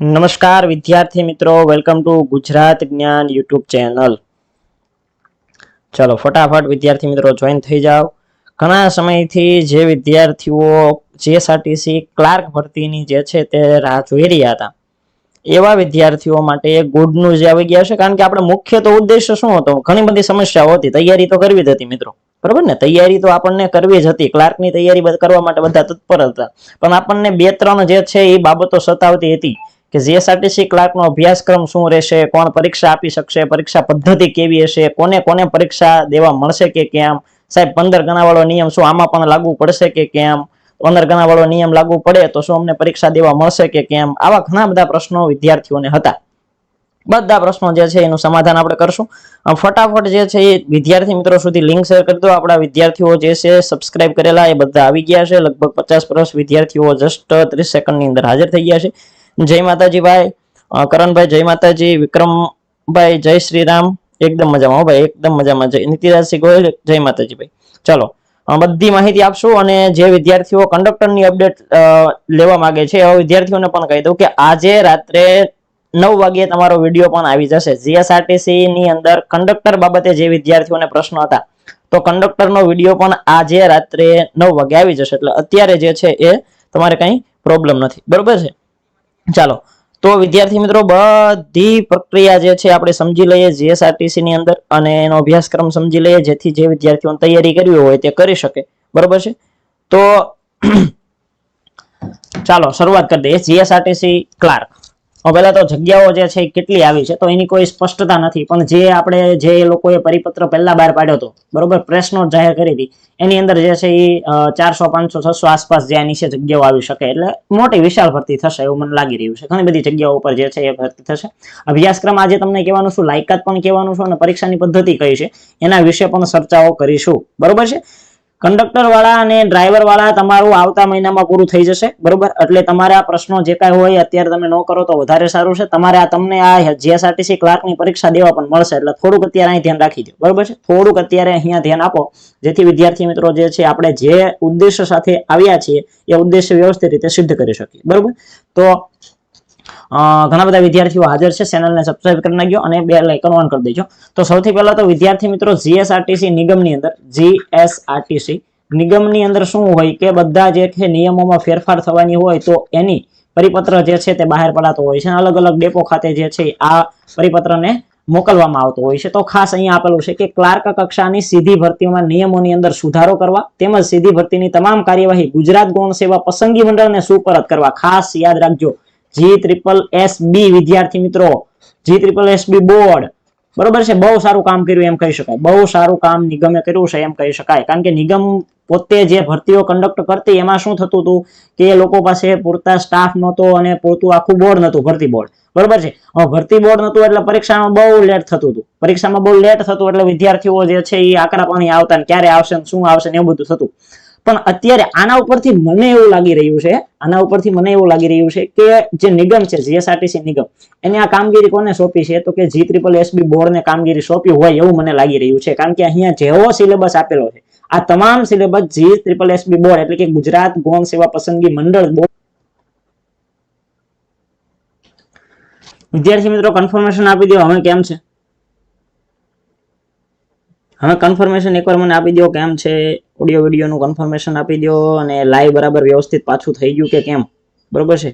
નમસ્કાર વિદ્યાર્થી મિત્રો વેલકમ ટુ ગુજરાત જ્ઞાન યુટ્યુબ ચેનલ ચલો, ફટાફટ વિદ્યાર્થી મિત્રો જોઈન થઈ જાઓ. ઘણા સમયથી જે વિદ્યાર્થીઓ જીએસઆરટીસી ક્લાર્ક ભરતીની જે છે તે રાહ જોઈ રહ્યા હતા. એવા વિદ્યાર્થીઓ માટે ગુડ ન્યૂઝ આવી ગયા છે, કારણ કે આપણે મુખ્ય તો ઉદ્દેશ્ય શું હતો? ઘણી બધી સમસ્યાઓ હતી. તૈયારી તો કરવી જ હતી મિત્રો. બરોબર ને? તૈયારી તો આપણને કરવી જ હતી. ક્લાર્કની તૈયારી કરવા માટે બધા તત્પર હતા. પણ આપણને બે ત્રણ જે છે એ બાબતો સતાવતી હતી. કે જીએસઆરટીસી ક્લાર્કનો અભ્યાસક્રમ શું રહેશે, કોણ પરીક્ષા આપી શકશે, પરીક્ષા પદ્ધતિ કેવી હશે, કોને કોને પરીક્ષા દેવા મળશે કે કેમ, સાહેબ, પંદર ગણાવાળો નિયમ શું આમાં પણ લાગુ પડશે કે કેમ, પંદર ગણાવાળો નિયમ લાગુ પડે તો શું અમને પરીક્ષા દેવા મળશે કે કેમ, આવા ઘણા બધા પ્રશ્નો વિદ્યાર્થીઓને હતા. બધા પ્રશ્નો જે છે એનું સમાધાન આપણે કરશું. ફટાફટ જે છે એ વિદ્યાર્થી મિત્રો સુધી લિંક શેર કરી દો. આપણા વિદ્યાર્થીઓ જે છે સબસ્ક્રાઇબ કરેલા એ બધા આવી ગયા છે. લગભગ પચાસ પ્લસ વિદ્યાર્થીઓ જસ્ટ ત્રીસ સેકન્ડની અંદર હાજર થઈ ગયા છે. જય માતાજી ભાઈ કરણભાઈ, જય માતાજી. વિક્રમભાઈ, જય શ્રી રામ એકદમ મજામાં હો ભાઈ, એકદમ મજામાં. જય નીતિરાજસિંહ ગોયલ, જય માતાજી ભાઈ ચલો બધી માહિતી આપશું અને જે વિદ્યાર્થીઓ કંડક્ટરની અપડેટ લેવા માંગે છે, એવા વિદ્યાર્થીઓને પણ કહી દઉં કે આજે રાત્રે નવ વાગ્યે તમારો વીડિયો પણ આવી જશે. જીએસઆરટીસી ની અંદર કંડક્ટર બાબતે જે વિદ્યાર્થીઓને પ્રશ્નો હતા, તો કંડક્ટરનો વીડિયો પણ આજે રાત્રે નવ વાગે આવી જશે. એટલે અત્યારે જે છે એ તમારે કંઈ પ્રોબ્લેમ નથી. બરોબર છે? ચાલો, તો વિદ્યાર્થી મિત્રો, બધી પ્રક્રિયા જે છે આપણે સમજી લઈએ જીએસઆરટીસી ની અંદર અને એનો અભ્યાસક્રમ સમજી લઈએ, જેથી જે વિદ્યાર્થીઓને તૈયારી કરવી હોય તે કરી શકે. બરોબર છે? તો ચાલો, શરૂઆત કરી દઈએ. GSRTC clerk. પહેલા તો જગ્યાઓ જે છે કેટલી આવી છે તો એની કોઈ સ્પષ્ટતા નથી. પણ જે આપણે જે લોકોએ પરિપત્ર પહેલા બહાર પાડ્યો હતો, બરોબર પ્રેસ નોટ જાહેર કરી હતી, એની અંદર જે છે એ ચારસો, પાંચસો, છસો આસપાસ જે છે જગ્યાઓ આવી શકે. એટલે મોટી વિશાળ ભરતી થશે એવું મને લાગી રહ્યું છે. ઘણી બધી જગ્યાઓ ઉપર જે છે એ ભરતી થશે. અભ્યાસક્રમ આજે તમને કહેવાનું છું, લાયકાત પણ કહેવાનું છું અને પરીક્ષાની પદ્ધતિ કઈ છે. એના વિશે પણ ચર્ચાઓ કરીશું. બરોબર છે? કંડક્ટર વાળા અને ડ્રાઈવર વાળા તમારું આવતા મહિનામાં પૂરું થઈ જશે, બરોબર? એટલે તમારે આ પ્રશ્નો જે કાંઈ હોય અત્યારે તમે ન કરો તો વધારે સારું છે. તમારે આ તમને આ જીએસઆરટીસી ક્લાર્કની પરીક્ષા દેવા પણ મળશે, એટલે થોડુંક અત્યારે અહીં ધ્યાન રાખી દો બરોબર છે? થોડુંક અત્યારે અહીંયા ધ્યાન આપો, જેથી વિદ્યાર્થી મિત્રો જે છે, આપણે જે ઉદ્દેશ્ય સાથે આવ્યા છીએ, એ ઉદ્દેશ્ય વ્યવસ્થિત રીતે સિદ્ધ કરી શકીએ, બરોબર? તો ઘણા બધા વિદ્યાર્થીઓ હાજર છે. ચેનલને સબસ્ક્રાઇબ કરી નાખજો અને બે લાઇકન ઓન કરી દેજો. તો સૌથી પહેલા તો વિદ્યાર્થી મિત્રો જીએસઆરટીસી નિગમની અંદર જીએસઆરટીસી નિગમની અંદર શું હોય કે બધા જે છે નિયમોમાં ફેરફાર થવાની હોય તો એની પરિપત્ર જે છે તે બહાર પડાતો હોય છે અલગ અલગ ડેપો ખાતે જે છે આ પરિપત્રને મોકલવામાં આવતો હોય છે. તો ખાસ અહીંયા આપેલું છે કે ક્લાર્ક કક્ષાની સીધી ભરતીમાં નિયમોની અંદર સુધારો કરવા તેમજ સીધી ભરતીની તમામ કાર્યવાહી ગુજરાત ગૌણ સેવા પસંદગી મંડળને સુપરત કરવા ખાસ યાદ રાખજો. જી ટ્રિપલ એસ બી વિદ્યાર્થી મિત્રો. G triple S B board બરોબર છે? બહુ સારું કામ કર્યું એમ કહી શકાય. બહુ સારું કામ નિગમે કર્યું છે એમ કહી શકાય. કારણ કે નિગમ પોતે જે ભરતીઓ કંડક્ટ કરતી, એમાં શું થતું હતું કે લોકો પાસે પૂરતા સ્ટાફ નહોતો અને પૂરતું આખું બોર્ડ નહોતું, ભરતી બોર્ડ બરોબર છે? ભરતી બોર્ડ નહોતું એટલે પરીક્ષામાં બહુ લેટ થતું હતું. પરીક્ષામાં બહુ લેટ થતું એટલે વિદ્યાર્થીઓ જે છે એ આકરા પાણી આવતા ને ક્યારે આવશે શું આવશે ને એવું બધું થતું. પણ અત્યારે આના ઉપરથી મને એવું લાગી રહ્યું છે, આના ઉપરથી મને એવું લાગી રહ્યું છે કે જે નિગમ છે જીએસઆરટીસી નિગમ, એને આ કામગીરી કોને સોંપી છે? તો કે જી ટ્રિપલ એસબી બોર્ડને કામગીરી સોંપી હોય એવું મને લાગી રહ્યું છે. કારણ કે અહીંયા જેવો સિલેબસ આપેલો છે, આ તમામ syllabus G triple S B board એટલે કે ગુજરાત ગૌણ સેવા પસંદગી મંડળ બોર્ડ વિદ્યાર્થી મિત્રો કન્ફર્મેશન આપી દો. હવે કેમ છે? હવે કન્ફર્મેશન એકવાર મને આપી દો કેમ છે? ઓડિયો વિડીયોનું કન્ફર્મેશન આપી દો અને લાઈવ બરાબર વ્યવસ્થિત પાછું થઈ ગયું કે કેમ? બરોબર છે?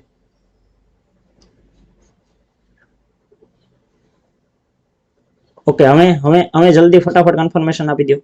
ઓકે હવે હવે હવે જલ્દી ફટાફટ કન્ફર્મેશન આપી દો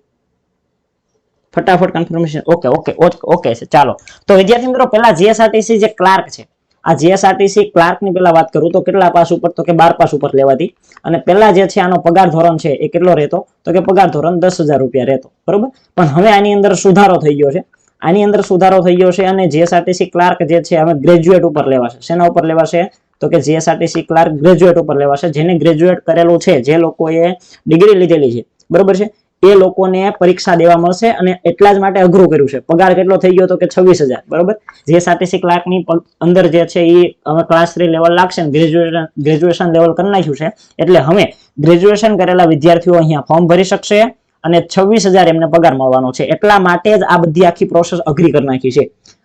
ફટાફટ કન્ફર્મેશન ઓકે ઓકે ઓકે ચાલો. તો વિદ્યાર્થી મિત્રો, પહેલા જીએસઆરટીસી જે ક્લાર્ક છે. આ જીએસઆરટીસી ક્લાર્કની પેલા વાત કરું તો કેટલા પાસ ઉપર? તો કે બાર પાસ ઉપર લેવાતી. અને પહેલા જે છે આનો પગાર ધોરણ છે એ કેટલો રહેતો? તો કે પગાર ધોરણ દસ હજાર રૂપિયા રહેતો. બરોબર? પણ હવે આની અંદર સુધારો થઈ ગયો છે. આની અંદર સુધારો થઈ ગયો છે અને જીએસઆરટીસી ક્લાર્ક જે છે હવે ગ્રેજ્યુએટ ઉપર લેવાશે. શેના ઉપર લેવાશે? તો કે જીએસઆરટીસી ક્લાર્ક ગ્રેજ્યુએટ ઉપર લેવાશે. જેને ગ્રેજ્યુએટ કરેલું છે, જે લોકોએ ડિગ્રી લીધેલી છે. બરોબર છે? એ લોકોને પરીક્ષા દેવા મળશે અને એટલા જ માટે અઘરું કર્યું છે. પગાર કેટલો થઈ ગયો તો કે છવ્વીસ હજાર, બરોબર? જે ક્લાર્કની કલાકની અંદર જે છે એ હવે ક્લાસ થ્રી લેવલ લાગશે ગ્રેજ્યુએશન ગ્રેજ્યુએશન લેવલ કરી નાખ્યું છે. એટલે હવે ગ્રેજ્યુએશન કરેલા વિદ્યાર્થીઓ અહીંયા ફોર્મ ભરી શકશે અને છવ્વીસ હજાર એમને પગાર મળવાનો છે. એટલા માટે જ આ બધી આખી પ્રોસેસ અઘરી કરી નાખી છે.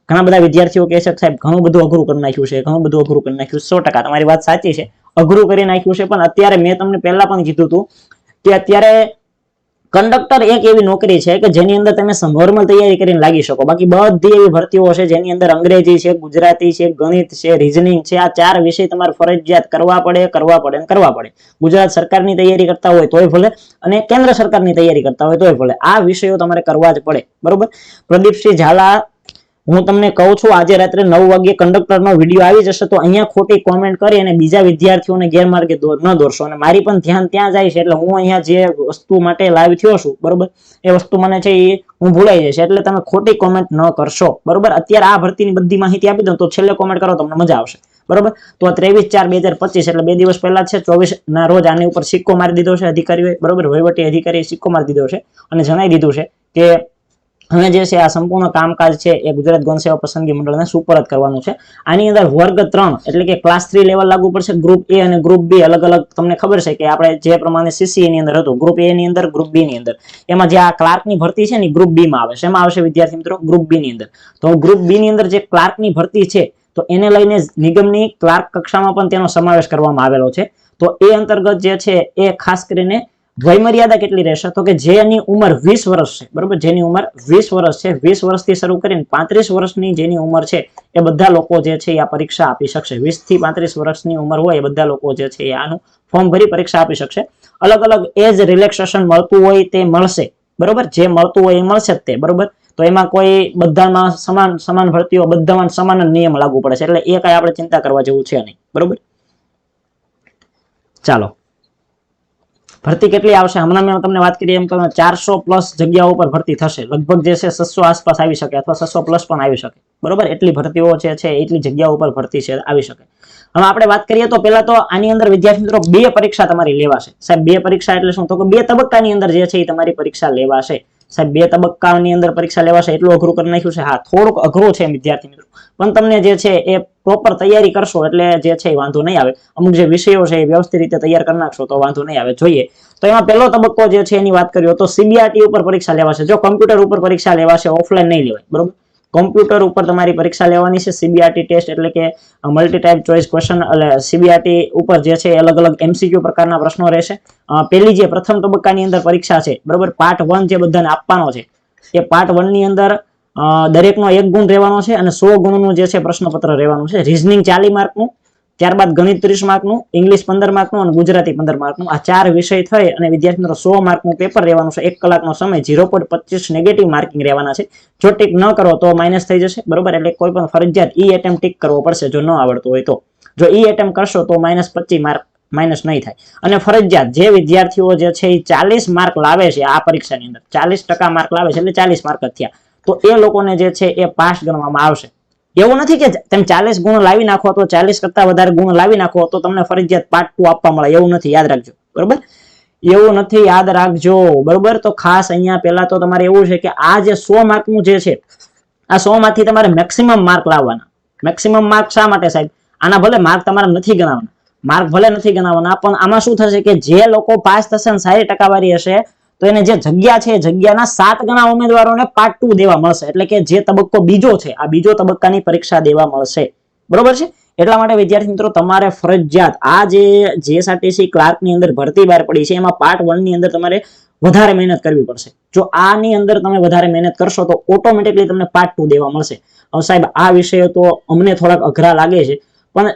ઘણા બધા વિદ્યાર્થીઓ કહે છે સાહેબ, ઘણું બધું અઘરું કરી નાખ્યું છે, ઘણું બધું અઘરું કરી નાખ્યું સો તમારી વાત સાચી છે. અઘરું કરી નાખ્યું છે, પણ અત્યારે મેં તમને પહેલા પણ કીધું હતું કે અત્યારે કંડક્ટર એક એવી નોકરી છે કે જેની અંદર તમે નોર્મલ તૈયારી કરીને લાગી શકો. બાકી બધી એવી ભરતીઓ છે જેની અંદર અંગ્રેજી છે, ગુજરાતી છે, ગણિત છે રીઝનિંગ છે, આ ચાર વિષય તમારે ફરજિયાત કરવા પડે કરવા પડે અને કરવા પડે. ગુજરાત સરકારની તૈયારી કરતા હોય તોય ભલે અને કેન્દ્ર સરકારની તૈયારી કરતા હોય તોય ભલે. આ વિષયો તમારે કરવા જ પડે. બરોબર? પ્રદીપસિંહ ઝાલા હું તમને કહું છું, આજે રાત્રે નવ વાગ્યે કંડક્ટરનો વીડિયો આવી જશે, તો અહીંયા ખોટી કોમેન્ટ કરી અને બીજા વિદ્યાર્થીઓને ગેરમાર્ગે ન દોરશો. અને મારી પણ ધ્યાન ત્યાં જાય છે, એટલે હું અહીંયા જે વસ્તુ માટે લાઈવ થયો છું, બરોબર? એ વસ્તુ મને છે એ હું ભૂલાઈ જશે એટલે તમે ખોટી કોમેન્ટ ન કરશો. બરોબર? અત્યારે આ ભરતીની બધી માહિતી આપી દઉં તો છેલ્લે કોમેન્ટ કરો, તમને મજા આવશે. બરોબર? તો ત્રેવીસ ચાર બે હજાર પચીસ, એટલે બે દિવસ પહેલા છે, ચોવીસ ના રોજ આની ઉપર સિક્કો મારી દીધો છે અધિકારીઓએ. બરોબર? વહીવટી અધિકારીએ સિક્કો મારી દીધો છે અને જણાવી દીધું છે કે હવે જે છે આ સંપૂર્ણ કામકાજ છે એ ગુજરાત ગૌણ સેવા પસંદગી મંડળને સુપરત કરવાનું છે. આની અંદર વર્ગ ત્રણ એટલે કે ક્લાસ થ્રી લેવલ લાગુ પડશે. ગ્રુપ એ અને ગ્રુપ બી અલગ અલગ તમને ખબર છે કે આપણે જે પ્રમાણે સીસી ની અંદર હતું ગ્રુપ એ ની અંદર ગ્રુપ બી ની અંદર. એમાં જે આ ક્લાર્કની ભરતી છે ને ગ્રુપ બી માં આવે છે. એમાં આવશે વિદ્યાર્થી મિત્રો ગ્રુપ બી ની અંદર. તો ગ્રુપ બી ની અંદર જે ક્લાર્કની ભરતી છે, તો એને લઈને નિગમની ક્લાર્ક કક્ષામાં પણ તેનો સમાવેશ કરવામાં આવેલો છે. તો એ અંતર્ગત જે છે એ ખાસ કરીને વયમર્યાદા કેટલી રહેશે? તો કે જેની ઉંમર વીસ વર્ષ છે, બરોબર? જેની ઉંમર વીસ વર્ષ છે, વીસ વર્ષથી શરૂ કરીને પાંત્રીસ વર્ષની જેની ઉંમર છે, એ બધા લોકો જે છે આ પરીક્ષા આપી શકશે. વીસથી પાંત્રીસ વર્ષની ઉંમર હોય એ બધા લોકો જે છે આનું ફોર્મ ભરી પરીક્ષા આપી શકશે. અલગ અલગ એજ રિલેક્સેશન મળતું હોય તે મળશે, બરોબર? જે મળતું હોય એ મળશે જ તે, બરોબર? તો એમાં કોઈ બધામાં સમાન સમાન ભરતીઓ, બધામાં સમાન નિયમ લાગુ પડે છે. એટલે એ કઈ આપણે ચિંતા કરવા જેવું છે નહીં, બરોબર? ચાલો. ભરતી કેટલી આવશે? હમણાં મેં તમને વાત કરી એમ તો ચારસો પ્લસ જગ્યાઓ પર ભરતી થશે. લગભગ જે છે સસ્સો આસપાસ આવી શકે અથવા સસો પ્લસ પણ આવી શકે. બરોબર? એટલી ભરતીઓ જે છે, એટલી જગ્યાઓ પર ભરતી છે, આવી શકે. હવે આપણે વાત કરીએ તો પહેલા તો આની અંદર વિદ્યાર્થી મિત્રો બે પરીક્ષા તમારી લેવાશે. સાહેબ, બે પરીક્ષા એટલે શું? તો બે તબક્કાની અંદર જે છે એ તમારી પરીક્ષા લેવાશે. સાહેબ, બે તબક્કાની અંદર પરીક્ષા લેવાશે એટલું અઘરું કરી નાખ્યું છે. હા, થોડુંક અઘરું છે, વિદ્યાર્થી મિત્રો. પણ તમને જે છે એ પ્રોપર તૈયારી કરશો એટલે જે છે એ વાંધો નહીં આવે. અમુક જે વિષયો છે એ વ્યવસ્થિત રીતે તૈયાર કરી નાખશો તો વાંધો નહીં આવે. જોઈએ. તો એમાં પહેલો તબક્કો જે છે એની વાત કરીએ તો સીબીઆરટી ઉપર પરીક્ષા લેવાશે. જો કમ્પ્યુટર ઉપર પરીક્ષા લેવાશે ઓફલાઈન નહીં લેવાય. બરોબર? કોમ્પ્યુટર ઉપર તમારી પરીક્ષા લેવાની છે સીબીઆરટી ટેસ્ટ એટલે કે multi type choice question CBRT ઉપર જે છે અલગ અલગ એમસીક્યુ પ્રકારના પ્રશ્નો રહેશે. પહેલી જે પ્રથમ તબક્કાની અંદર પરીક્ષા છે, બરોબર? પાર્ટ વન જે બધાને આપવાનો છે, એ પાર્ટ વનની અંદર દરેકનો એક ગુણ રહેવાનો છે અને સો ગુણનું જે છે પ્રશ્નપત્ર રહેવાનું છે. રીઝનિંગ ચાલી માર્કનું ત્યારબાદ ગણિત ત્રીસ માર્કનું, ઇંગ્લિશ પંદર માર્કનું અને ગુજરાતી પંદર માર્કનું. આ ચાર વિષય થઈ અને વિદ્યાર્થી મિત્રો સો માર્કનું પેપર રહેવાનું છે. એક કલાકનો સમય, ઝીરો પોઈન્ટ પચીસ નેગેટિવ માર્કિંગ રહેવાના છે. જો ટીક ન કરો તો માઇનસ થઈ જશે, બરોબર? એટલે કોઈ પણ ફરજિયાત ઈ એટેમ્પ ટીક કરવો પડશે જો ન આવડતું હોય તો. જો ઈ એટેમ્પ કરશો તો માઇનસ પચીસ માર્ક માઇનસ નહીં થાય. અને ફરજિયાત જે વિદ્યાર્થીઓ જે છે એ ચાલીસ માર્ક લાવે છે આ પરીક્ષાની અંદર, ચાલીસ માર્ક લાવે છે એટલે ચાલીસ માર્ક જ થયા. તો એ લોકોને જે છે એ પાસ ગણવામાં આવશે. એવું નથી કે તમે ચાલીસ ગુણ લાવી નાખો તો ચાલીસ કરતા વધારે ગુણ લાવી નાખો તો તમને ફરજિયાત પાર્ટ ટુ આપવા મળે. એવું નથી. યાદ રાખજો. બરોબર? એવું નથી. યાદ રાખજો. બરોબર? તો ખાસ અહીંયા પહેલા તો તમારે એવું છે કે આ જે સો માર્કનું જે છે, આ સો માંથી તમારે મેક્સિમમ માર્ક લાવવાના. મેક્સિમમ માર્ક શા માટે સાહેબ? આના ભલે માર્ક તમારે નથી ગણાવવાના માર્ક ભલે નથી ગણાવવાના પણ આમાં શું થશે કે જે લોકો પાસ થશે ને સારી ટકાવારી હશે તો એને જે જગ્યા છે જગ્યાના સાત ગણા ઉમેદવારોને પાર્ટ ટુ દેવા મળશે. એટલે કે જે તબક્કો બીજો છે, આ બીજો તબક્કાની પરીક્ષા દેવા મળશે. બરોબર છે? એટલા માટે વિદ્યાર્થી મિત્રો, તમારે ફરજિયાત આ જે જીએસઆરટીસી ક્લાર્કની અંદર ભરતી બહાર પડી છે, એમાં પાર્ટ વનની અંદર તમારે વધારે મહેનત કરવી પડશે. જો આની અંદર તમે વધારે મહેનત કરશો તો ઓટોમેટિકલી તમને પાર્ટ ટુ દેવા મળશે. સાહેબ, આ વિષયો તો અમને થોડાક અઘરા લાગે છે, પણ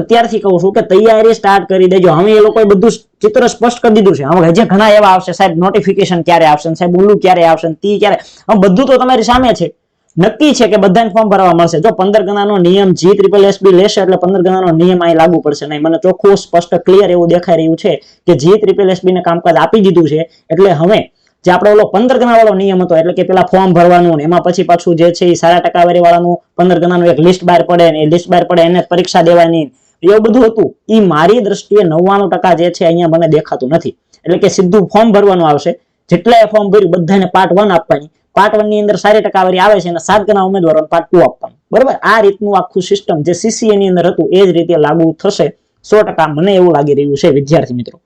અત્યારથી કહું છું કે તૈયારી સ્ટાર્ટ કરી દેજો. હવે એ લોકોએ બધું ચિત્ર સ્પષ્ટ કરી દીધું છે. હવે હજી ઘણા એવા આવશે, સાહેબ નોટિફિકેશન ક્યારે આવશે સાહેબ, ઓલું ક્યારે આવશે તી ક્યારે હવે બધું તો તમારી સામે છે. નક્કી છે કે બધાને ફોર્મ ભરવા મળશે. જો પંદર ગણાનો નિયમ જી ત્રિપલ એસબી લેશે એટલે પંદર ગણાનો નિયમ અહીં લાગુ પડશે. નહીં, મને ચોખ્ખું, સ્પષ્ટ ક્લિયર એવું દેખાઈ રહ્યું છે કે જી ત્રિપલ એસબી ને કામકાજ આપી દીધું છે. એટલે હવે જે આપણે ઓલો પંદર ગણા વાળો નિયમ હતો, એટલે કે પેલા ફોર્મ ભરવાનું એમાં પછી પાછું જે છે એ સારા ટકાવારી વાળાનું પંદર ગણાનું એક લિસ્ટ બહાર પડે ને એ લિસ્ટ બહાર પડે એને પરીક્ષા દેવાની. એવું બધું હતું. એ મારી દ્રષ્ટિએ નવ્વાણું ટકા જે છે અહીંયા મને દેખાતું નથી. એટલે કે સીધું ફોર્મ ભરવાનું આવશે. જેટલાએ ફોર્મ ભર્યું, બધાને પાર્ટ વન આપવાની. પાર્ટ વનની અંદર સારી ટકાવારી આવે છે અને સાત ગણા ઉમેદવારોને પાર્ટ ટુ આપવાનું. બરોબર? આ રીતનું આખું સિસ્ટમ જે સીસીએ ની અંદર હતું, એ જ રીતે લાગુ થશે. સો ટકા મને એવું લાગી રહ્યું છે, વિદ્યાર્થી મિત્રો.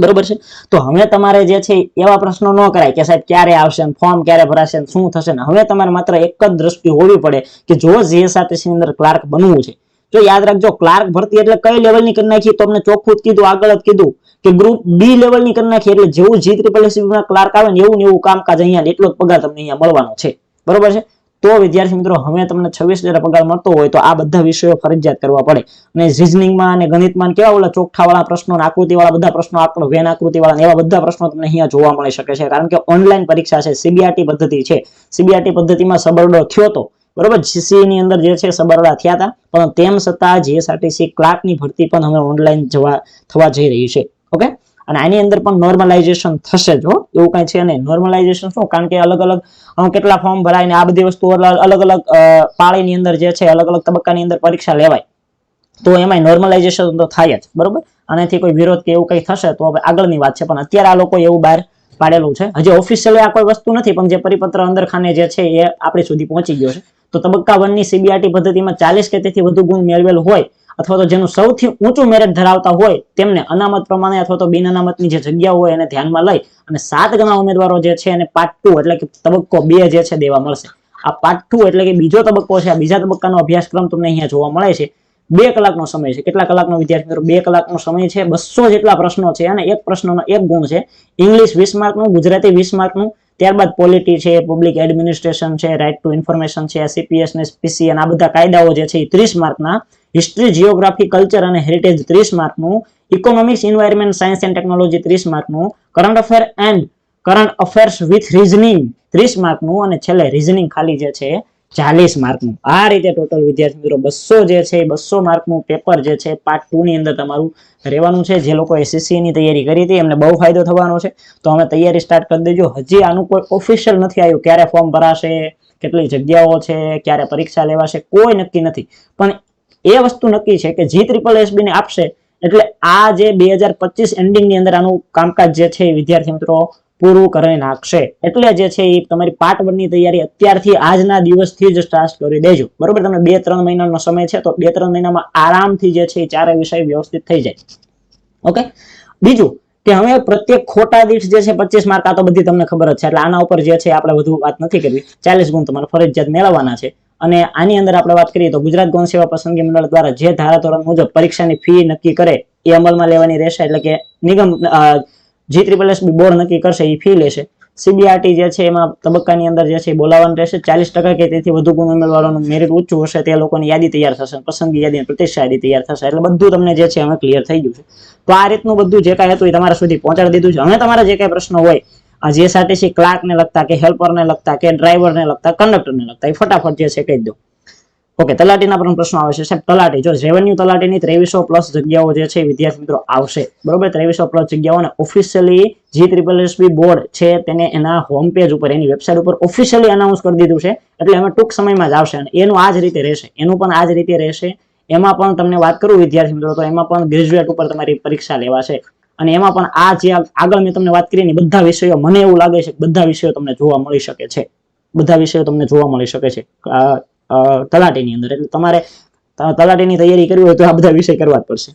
બરોબર છે? તો હવે તમારે જે છે, એવા પ્રશ્નો ન કરાય કે સાહેબ ક્યારે આવશે ફોર્મ ક્યારે ભરાશે શું થશે ને. હવે તમારે માત્ર એક જ દ્રષ્ટિ હોવી પડે કે જો જીએસઆરટીસી ની અંદર ક્લાર્ક બનવું છે. તો યાદ રાખજો, ક્લાર્ક ભરતી એટલે કઈ લેવલની કરી નાખી? તમને ચોખ્ખું જ કીધું, આગળ જ કીધું કે ગ્રુપ બી લેવલની કરી નાખી, એટલે જેવું જી ત્રિપલમાં ક્લાર્ક આવે ને એવું ને એવું કામકાજ અહીંયા એટલો જ પગાર તમને અહીંયા મળવાનો છે. બરોબર છે? તો વિદ્યાર્થી મિત્રો, હવે તમને છવ્વીસ હજાર પગાર મળતો હોય તો આ બધા વિષયો ફરજિયાત કરવા પડે. અને રિઝનિંગમાં અને ગણિતમાં કેવા ઓલા ચોકઠાવાળા પ્રશ્નો આકૃતિ આકૃતિવાળા બધા પ્રશ્નો આપણો વેન આકૃતિવાળા એવા બધા પ્રશ્નો તમને અહીંયા જોવા મળી શકે છે. કારણ કે ઓનલાઈન પરીક્ષા છે સીબીઆરટી પદ્ધતિ છે. સીબીઆરટી પદ્ધતિમાં સબરડો થયો તો બરોબર? જીસીની અંદર જે છે સબરડા થયા હતા. પણ તેમ છતાં જીએસઆરટીસી ક્લાર્કની ભરતી પણ હવે ઓનલાઈન જવા, થવા જઈ રહી છે. ઓકે અને આની અંદર પણ નોર્મલાઇઝેશન થશે જો એવું કઈ છે નહીં. નોર્મલાઇઝેશન શું? કારણ કે અલગ અલગ કેટલા ફોર્મ ભરાય ને આ બધી વસ્તુ અલગ અલગ પાળીની અંદર જે છે અલગ અલગ તબક્કાની અંદર પરીક્ષા લેવાય. તો એમાં નોર્મલાઇઝેશન તો થાય જ. બરોબર? આનાથી કોઈ વિરોધ કે એવું કઈ થશે તો હવે આગળની વાત છે. પણ અત્યારે આ લોકો એવું બહાર પાડેલું છે. હજી ઓફિશિયલી આ કોઈ વસ્તુ નથી, પણ જે પરિપત્ર અંદર ખાને જે છે એ આપણી સુધી પહોંચી ગયો છે. તો તબક્કા વનની સીબીઆરટી પદ્ધતિમાં ચાલીસ કે તેથી વધુ ગુણ મેળવેલ હોય, અથવા તો જેનું સૌથી ઊંચું મેરિટ ધરાવતા હોય, તેમને અનામત પ્રમાણે અથવા તો બિન અનામતની જે જગ્યા હોય એને ધ્યાનમાં લઈ અને સાત ગણા ઉમેદવારો જે છે એને પાર્ટ ટુ એટલે કે તબક્કો બે જે છે દેવા મળશે. આ પાર્ટ ટુ એટલે કે બીજો તબક્કો છે, આ બીજા તબક્કાનો અભ્યાસક્રમ તમને અહીંયા જોવા મળે છે. બે કલાકનો સમય છે. કેટલા કલાકનો વિદ્યાર્થી મિત્રો? બે કલાકનો સમય છે. બસો જેટલા પ્રશ્નો છે અને એક પ્રશ્નનો એક ગુણ છે. ઇંગ્લિશ વીસ માર્કનું, ગુજરાતી વીસ માર્કનું, ત્યારબાદ પોલિટી છે પબ્લિક એડમિનિસ્ટ્રેશન છે રાઇટ ટુ ઇન્ફોર્મેશન છે સીપીએસ ને પીસી આ બધા કાયદાઓ જે છે એ ત્રીસ માર્કના. હિસ્ટ્રી જીઓગ્રાફી કલ્ચર અને હેરિટેજ ત્રીસ માર્કનું. Economics environment science and technology ત્રીસ માર્કનું. Current affair and current affairs with reasoning ત્રીસ માર્કનું અને છેલ્લે રિઝનિંગ ખાલી જે છે ચાલીસ માર્કનું. આ રીતે ટોટલ વિદ્યાર્થી મિત્રો બસો જે છે એ બસો માર્કનું પેપર જે છે પાર્ટ ટુ ની અંદર તમારું રહેવાનું છે. જે લોકો એસએસસી ની તૈયારી કરી હતી એમને બહુ ફાયદો થવાનો છે. તો અમે તૈયારી સ્ટાર્ટ કરી દેજો. હજી આનું કોઈ ઓફિશિયલ નથી આવ્યું ક્યારે ફોર્મ ભરાશે, કેટલી જગ્યાઓ છે, ક્યારે પરીક્ષા લેવાશે, કોઈ નક્કી નથી. પણ એ વસ્તુ નક્કી છે કે જી ત્રિપલ એસબી ને આપશે. એટલે આ જે બે હજાર પચીસ એન્ડિંગની અંદર આનું કામકાજ જે છે વિદ્યાર્થી મિત્રો પૂરું કરી નાખશે. એટલે જે છે એ તમારી પાર્ટ વનની તૈયારી અત્યારથી આજના દિવસથી જ સ્ટાર્ટ કરી દેજો. બરોબર? તમને બે ત્રણ મહિનાનો સમય છે તો બે ત્રણ મહિનામાં આરામથી જે છે એ ચારે વિષય વ્યવસ્થિત થઈ જાય. ઓકે? બીજું કે હવે પ્રત્યેક ખોટા દીઠ જે છે પચીસ માર્ક, આ તો બધી તમને ખબર જ છે. એટલે આના ઉપર જે છે આપણે વધુ વાત નથી કરવી. ચાલીસ ગુણ તમારે ફરજિયાત મેળવવાના છે. અને આની અંદર આપણે વાત કરીએ તો ગુજરાત ગૌણ સેવા પસંદગી મંડળ દ્વારા જે ધારા ધોરણ મુજબ પરીક્ષાની ફી નક્કી કરે એ અમલમાં લેવાની રહેશે. એટલે કે નિગમ G triple S B board નક્કી કરશે એ ફી લેશે. સીબીઆરટી જે છે, એમાં તબક્કાની અંદર જે છે, એ બોલાવવાનું રહેશે. ચાલીસ ટકા કે તેથી વધુ ગુણ ઉમેદવારોનું મેરિટ ઊંચું હશે, તે લોકોની યાદી તૈયાર થશે, પસંદગી યાદી પ્રતિષ્ઠા યાદી તૈયાર થશે. એટલે બધું તમને જે છે હવે ક્લિયર થઈ ગયું છે. તો આ રીતનું બધું જે કાંઈ હતું, એ તમારા સુધી પહોંચાડી દીધું છે. હવે તમારા જે કાંઈ પ્રશ્નો હોય, આ જીએસઆરટીસી ક્લાર્કને લગતા કે હેલ્પરને લગતા કે ડ્રાઈવરને લગતા કંડક્ટરને લગતા, એ ફટાફટ જે છે, કહી દો. ઓકે, તલાટીના પણ પ્રશ્નો આવે છે. સાહેબ, તલાટી, જો રેવન્યુ તલાટીની ત્રેવીસો પ્લસ જગ્યાઓ જે છે વિદ્યાર્થી મિત્રો આવશે. બરોબર? ત્રેવીસો પ્લસ જગ્યાઓ અને officially G triple SB board છે તેને એના હોમ પેજ ઉપર, એની વેબસાઇટ ઉપર ઓફિશિયલી અનાઉન્સ કરી દીધું છે. એટલે એમાં ટૂંક સમયમાં જ આવશે અને એનું આ જ રીતે રહેશે. એનું પણ આ જ રીતે રહેશે. એમાં પણ તમને વાત કરું વિદ્યાર્થી મિત્રો, તો એમાં પણ ગ્રેજ્યુએટ ઉપર તમારી પરીક્ષા લેવાશે. અને એમાં પણ આ જે આગળ મેં તમને વાત કરી બધા વિષયો, મને એવું લાગે છે કે બધા વિષયો તમને જોવા મળી શકે છે. બધા વિષયો તમને જોવા મળી શકે છે. તલાટીની અંદર. એટલે તમારે તલાટીની તૈયારી કરવી હોય તો આ બધા વિષય કરવા જ પડશે.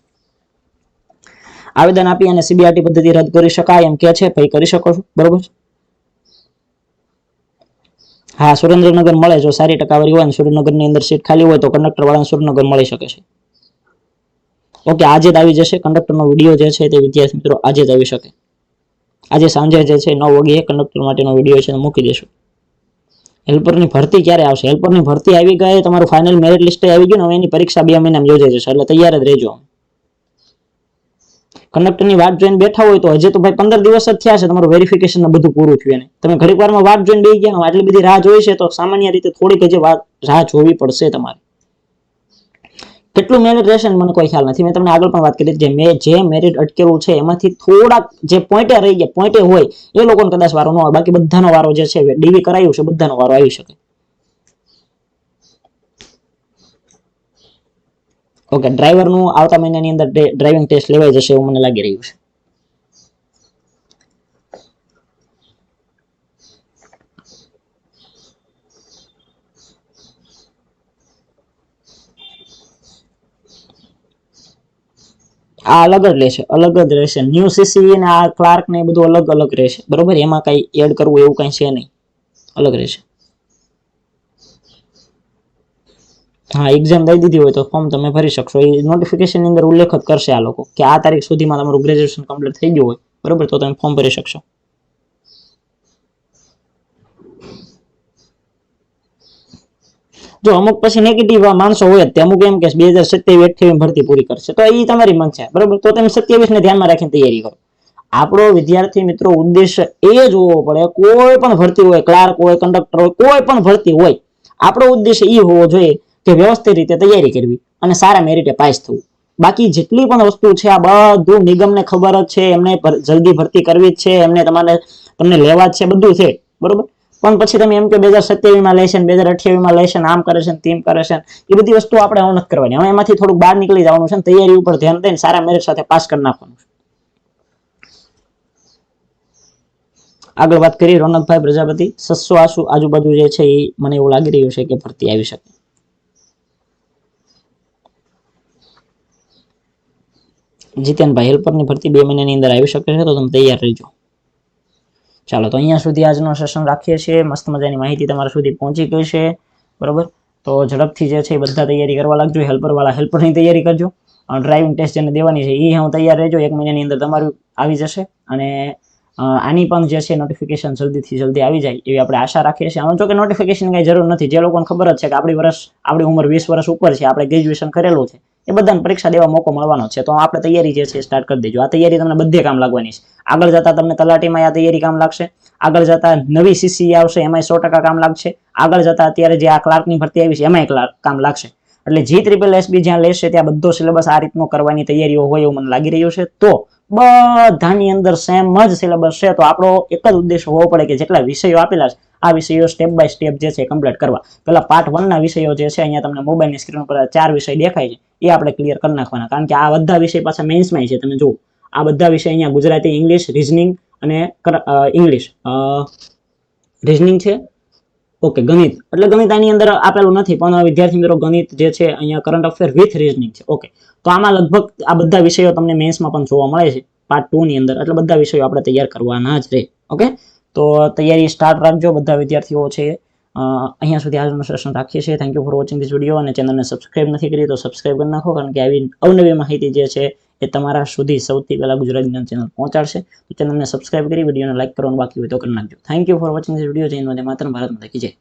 આવેદન આપી અને સીબીઆરટી પદ્ધતિ રદ કરી શકાય એમ કે છે. ભાઈ, કરી શકો છો? બરોબર? હા, સુરેન્દ્રનગર મળે. જો સારી ટકાવારી હોય ને સુરેન્દ્રનગરની અંદર સીટ ખાલી હોય તો કંડક્ટર વાળાને સુરેન્દ્રનગર મળી શકે છે. ઓકે, આજે જ આવી જશે. કંડક્ટરનો વીડિયો જે છે તે વિદ્યાર્થી મિત્રો આજે જ આવી શકે. આજે સાંજે જે છે નવ વાગે કંડક્ટર માટેનો વીડિયો છે મૂકી દેશું. હેલ્પરની ભરતી ક્યારે આવશે? હેલ્પરની ભરતી આવી ગઈ તમારું ફાઇનલ મેરિટ લિસ્ટ આવી ગયું હવે એની પરીક્ષા બે મહિનામાં યોજાઈ જશે. એટલે તૈયાર જ રહેજો. કંડક્ટરની વાટ જોઈને બેઠા હોય તો હજી તો ભાઈ પંદર દિવસ જ થયા છે, તમારું વેરિફિકેશન બધું પૂરું થયું એને. તમે ઘડીક વારમાં વાટ જોઈને બે ગયા આટલી બધી રાહ જોઈ છે, તો સામાન્ય રીતે થોડીક હજી રાહ જોવી પડશે તમારે. કેટલું મેરિટ રહેશે મને કોઈ ખ્યાલ નથી. મેં તમને આગળ પણ વાત કરી જે મેં જે મેરિટ અટકેલું છે, એમાંથી થોડાક જે પોઈન્ટે રહી ગયા પોઈન્ટે હોય, એ લોકોને કદાચ વારો ન હોય. બાકી બધાનો વારો જે છે, ડીવી કરાયું છે, બધાનો વારો આવી શકે. ઓકે ડ્રાઈવરનું આવતા મહિનાની અંદર ડ્રાઇવિંગ ટેસ્ટ લેવાઈ જશે એવું મને લાગી રહ્યું છે. આ અલગ જ રહેશે, અલગ જ રહેશે. ન્યૂ સીસી ને આ ક્લાર્ક ને બધું અલગ અલગ રહેશે. બરોબર? એમાં કઈ એડ કરવું એવું કઈ છે નહીં. અલગ રહેશે. હા એક્ઝામ દઈ દીધી હોય તો ફોર્મ તમે ભરી શકશો. એ નોટિફિકેશન અંદર ઉલ્લેખ જ કરશે આ લોકો કે આ તારીખ સુધીમાં તમારું ગ્રેજ્યુએશન કમ્પ્લીટ થઈ ગયું હોય. બરોબર? તો તમે ફોર્મ ભરી શકશો. જો અમુક પછી નેગેટિવ માણસો હોય જ તે અમુક એમ કે બે હજાર સત્યાવીસ અઠ્યાવીસ ભરતી પૂરી કરશે. તો એ તમારી છે. બરોબર? તો તમે સત્યાવીસ ને ધ્યાનમાં રાખીને તૈયારી કરો. આપણો વિદ્યાર્થી મિત્રો ઉદ્દેશ્ય એ જોવો પડે. કોઈ પણ ભરતી હોય, ક્લાર્ક હોય કંડક્ટર હોય, કોઈ પણ ભરતી હોય, આપણો ઉદ્દેશ્ય એ હોવો જોઈએ કે વ્યવસ્થિત રીતે તૈયારી કરવી અને સારા મેરિટે પાસ થવું. બાકી જેટલી પણ વસ્તુ છે, આ બધું નિગમને ખબર જ છે. એમને જલ્દી ભરતી કરવી જ છે. એમને તમારે, તમને લેવા જ છે, બધું છે. બરોબર? પણ પછી તમે એમ કે બે હજાર સત્યાવીસમાં લેશે બે હજાર અઠ્યાવીસમાં લે ને આમ કરે છે તેમ કરે છે એ બધી વસ્તુ આપણે હવે નથી કરવાની. હવે એમાંથી થોડુંક બહાર નીકળી જવાનું છે તૈયારી ઉપર ધ્યાન દઈને સારા મેરેજ સાથે પાસ કરી નાખવાનું છે. આગળ વાત કરીએ રોનકભાઈ પ્રજાપતિ, સસ્સો આસુ આજુબાજુ જે છે એ મને એવું લાગી રહ્યું છે કે ભરતી આવી શકે. જીતેનભાઈ હેલ્પરની ભરતી બે મહિનાની અંદર આવી શકે છે તો તમે તૈયાર રહેજો. ચાલો, તો અહીંયા સુધી આજનો સેશન રાખીએ છીએ. મસ્ત મજાની માહિતી તમારા સુધી પહોંચી ગઈ છે. બરોબર? તો ઝડપથી જે છે એ બધા તૈયારી કરવા લાગજો. હેલ્પર વાળા હેલ્પરની તૈયારી કરજો. ડ્રાઇવિંગ ટેસ્ટ જેને દેવાની છે એ હું તૈયાર રહેજો. એક મહિનાની અંદર તમારું આવી જશે. અને આની પણ જે છે નોટિફિકેશન જલ્દીથી જલ્દી આવી જાય એવી આપણે આશા રાખીએ છીએ. આમ જો કે નોટિફિકેશન કઈ જરૂર નથી. જે લોકોને ખબર જ છે કે આપણી વર્ષ, આપણી ઉંમર વીસ વર્ષ ઉપર છે, આપણે ગ્રેજ્યુએશન કરેલું છે, એ બધાને પરીક્ષા દેવા મોકો મળવાનો છે. તો આપણે તૈયારી જે છે સ્ટાર્ટ કરી દેજો. આ તૈયારી તમને બધે કામ લાગવાની છે. આગળ જતા તમને તલાટીમાં આ તૈયારી કામ લાગશે. આગળ જતા નવી સીસી આવશે, એમાંય સો ટકા કામ લાગશે. આગળ જતા અત્યારે જે આ ક્લાર્કની ભરતી આવી છે, એમાંય કામ લાગશે. એટલે જી ત્રિપલ એસબી જ્યાં લેશે, ત્યાં બધો સિલેબસ આ રીતનો કરવાની તૈયારીઓ હોય એવું મને લાગી રહ્યું છે. તો બધાની અંદર સેમ જ સિલેબસ છે. તો આપણો એક જ ઉદ્દેશ હોવો પડે કે જેટલા વિષયો આપેલા છે, આ વિષયો સ્ટેપ બાય સ્ટેપ જે છે કમ્પ્લીટ કરવા. પેલા પાર્ટ વન ના વિષયો જે છે, અહીંયા તમને મોબાઈલની સ્ક્રીન ઉપર ચાર વિષય દેખાય છે. એ આપણે ક્લિયર કરી નાખવાના. કારણ કે આ બધા વિષય પાછા મેન્સમાં છે, તમે જુઓ. આ બધા વિષય અહીંયા ગુજરાતી ઇંગ્લિશ રિઝનિંગ અને ઇંગ્લિશ રિઝનિંગ છે ઓકે ગણિત. એટલે ગણિત આની અંદર આપેલું નથી, પણ વિદ્યાર્થી મિત્રો, ગણિત જે છે, અહીંયા કરંટ અફેર વિથ રીઝનિંગ છે. ઓકે તો આમાં લગભગ આ બધા વિષયો તમને મેન્સમાં પણ જોવા મળે છે પાર્ટ ટુ ની અંદર. એટલે બધા વિષયો આપણે તૈયાર કરવાના જ રહે. ઓકે તો તૈયારી સ્ટાર્ટ રાખજો, બધા વિદ્યાર્થીઓ છે અહીંયા સુધી આજનું સેશન રાખીએ છીએ. Thank you for watching this video અને ચેનલને સબસ્ક્રાઇબ નથી કરી તો સબસ્ક્રાઇબ કરી નાખો કારણ કે આવી અવનવી માહિતી જે છે એ તમારા સુધી સૌથી પહેલા ગુજરાત જ્ઞાન ચેનલ પહોંચાડશે. તો ચેનલને સબસ્ક્રાઇબ કરી વિડીયોને લાઈક કરવાનું બાકી હોય તો કરી નાખજો. Thank you for watching this video Hind, વંદે માતરમ. ભારત માતા જય.